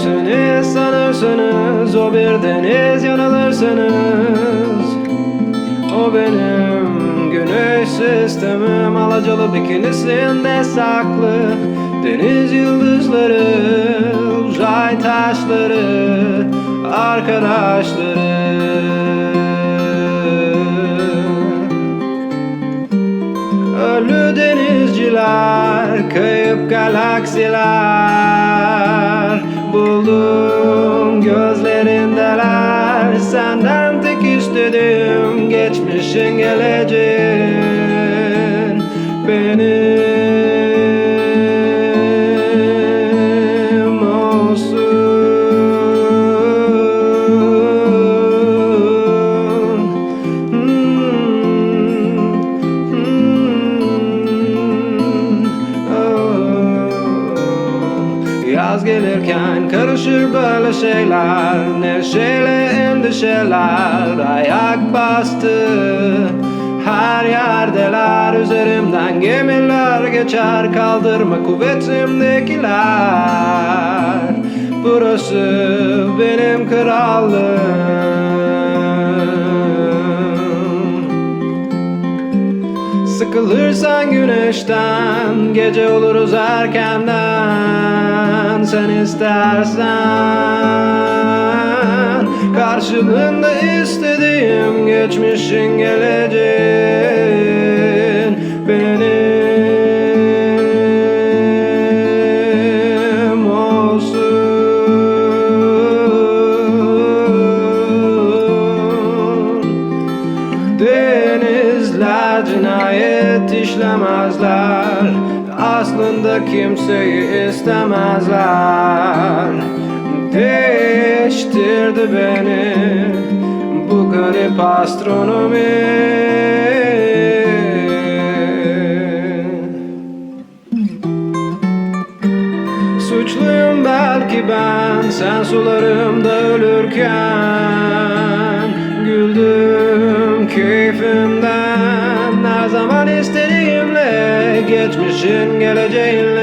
Görürsünüz sanırsınız. O bir deniz yanılırsınız. O benim güneş sistemim alacalı bikinisinde saklı. Deniz yıldızları, uzay taşları, arkadaşları. Ölü denizciler, kayıp galaksiler Buldum gözlerindeler Senden tek istediğim geçmişin geleceğin Benim Yaz gelirken karışır böyle şeyler. Neşeyle endişeler ayak bastı. Her yerdeler üzerimden gemiler geçer. Kaldırma kuvvetimdekiler. Burası benim krallığım Sıkılırsan güneşten Gece oluruz erkenden Sen istersen. Karşılığında istediğim Geçmişin geleceğin Denizler cinayet işlemezler. Aslında kimseyi istemezler. Değiştirdi beni bu garip astronomi. Suçluyum belki ben sen sularımda ölürken Güldüm keyfimden Geçmişin geleceğinle